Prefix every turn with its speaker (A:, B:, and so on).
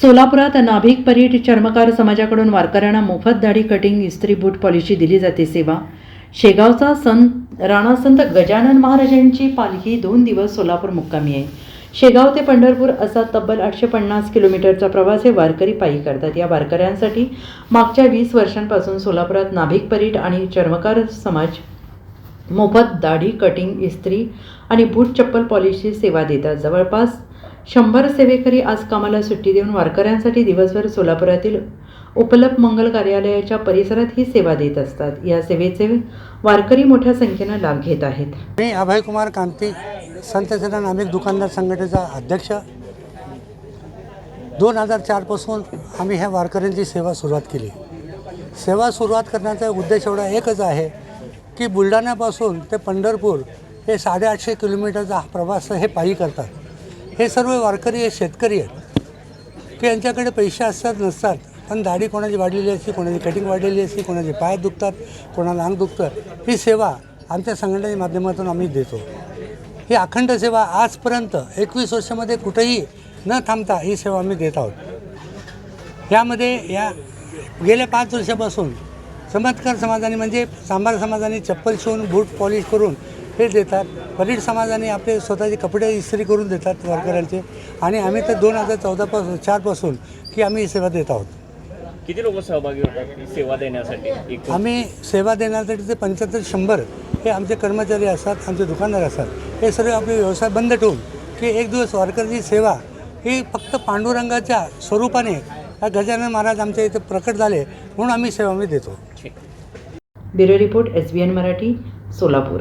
A: सोलापुरात नाभिक परीट चर्मकार समाजाकडून वारकऱ्यांना मोफत दाढी कटिंग इस्त्री बूट पॉलिशी दिली जाते सेवा. शेगावचा संत राणासंत गजानन महाराजांची पालखी दोन दिवस सोलापूर मुक्कामी आहे. शेगाव ते पंढरपूर असा तब्बल आठशे पन्नास किलोमीटरचा प्रवास हे वारकरी पायी करतात. या वारकऱ्यांसाठी मागच्या वीस वर्षांपासून सोलापुरात नाभिक परीट आणि चर्मकार समाज मोफत दाढी कटिंग इस्त्री आणि बूट चप्पल पॉलिशची सेवा देतात. जवळपास शंभर सेवेकरी आज कामाला सुट्टी देऊन वारकऱ्यांसाठी दिवसभर सोलापुरातील उपलब्ध मंगल कार्यालयाच्या परिसरात ही सेवा देत असतात. या सेवेचे वारकरी मोठ्या संख्येनं लाभ घेत आहेत.
B: मी अभय कुमार कांती संत नामिक दुकानदार संघटनेचा अध्यक्ष. दोन हजार चारपासून आम्ही ह्या वारकऱ्यांची सेवा सुरुवात केली. सेवा सुरुवात करण्याचा उद्देश एवढा एकच आहे की बुलढाण्यापासून ते पंढरपूर हे साडेआठशे किलोमीटरचा हा प्रवास हे पायी करतात. हे सर्व वारकरी हे शेतकरी आहेत. की यांच्याकडे पैसे असतात नसतात. पण दाढी कोणाची वाढलेली असते कोणाची कटिंग वाढलेली असते कोणाचे पाय दुखतात कोणाला अंग दुखतं ही सेवा आमच्या संघटनेच्या माध्यमातून आम्ही देतो. ही अखंड सेवा आजपर्यंत एकवीस वर्षामध्ये कुठेही न थांबता ही सेवा आम्ही देत आहोत. यामध्ये या गेल्या पाच वर्षापासून चमत्कार समाजाने म्हणजे सांबार समाजाने चप्पल शिवून बूट पॉलिश करून हे देतात. परीड समाजाने आपले स्वतःचे कपडे इस्त्री करून देतात वारकऱ्यांचे. आणि आम्ही तर दोन हजार चौदापासून चारपासून की आम्ही ही सेवा देत आहोत.
C: किती लोक सहभागी होतात सेवा देण्यासाठी?
B: आम्ही सेवा देण्यासाठी ते पंच्याहत्तर शंभर हे आमचे कर्मचारी असतात आमचे दुकानदार असतात. हे सर्व आपले व्यवसाय बंद ठेवून की एक दिवस वारकऱ्याची सेवा ही फक्त पांडुरंगाच्या स्वरूपाने हा गजानन महाराज आमच्या इथे प्रकट झाले म्हणून आम्ही सेवा आम्ही देतो.
A: Bureau report S B N Marathi Solapur.